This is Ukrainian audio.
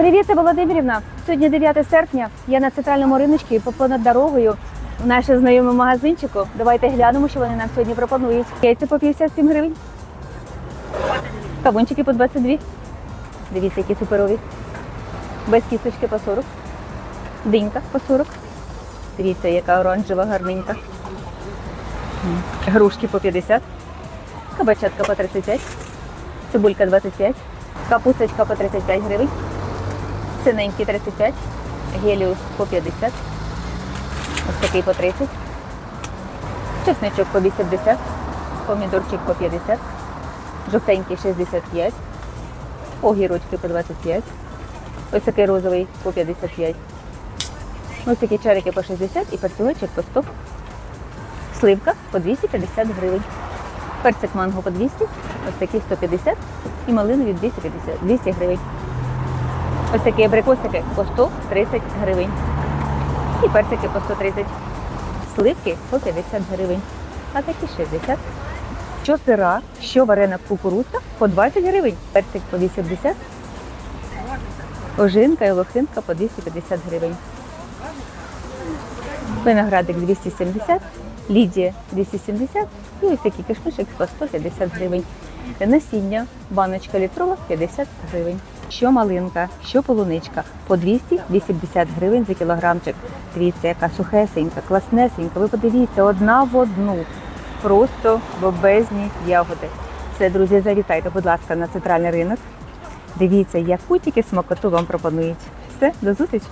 Привіт, Володимирівна. Сьогодні 9 серпня. Я на центральному риночку і понад дорогою в нашому знайомому магазинчику. Давайте глянемо, що вони нам сьогодні пропонують. Яйця по 57 гривень. Кавунчики по 22. Дивіться, які суперові. Без кісточки по 40. Динька по 40. Дивіться, яка оранжева гарненька. Грушки по 50. Кабачатка по 35. Цибулька 25. Капусточка по 35 гривень. Синенький 35, геліус по 50, ось такий по 30, чесничок по 80, помідорчик по 50, жовтенький 65, огірочки по 25, ось такий розовий по 55, ось такі чарики по 60 і перцювачок по 100, сливка по 250 гривень, перцик манго по 200, ось такий 150 і малинові 250, 200 гривень. Ось такі абрикосики по 130 гривень. І персики по 130. Сливки по 50 гривень. А такі 60. Що сира, що варена кукурудзка по 20 гривень. Персик по 80. Ожинка і лохинка по 250 гривень. Виноградик 270, Лідія 270 і ось такий кишмишик по 150 гривень. Насіння, баночка літрова 50 гривень. Що малинка, що полуничка по 280 гривень за кілограмчик. Дивіться, яка сухесенька, класнесенька. Ви подивіться, одна в одну. Просто бобезні ягоди. Все, друзі, завітайте, будь ласка, на центральний ринок. Дивіться, яку тільки смакоту вам пропонують. Все, до зустрічі!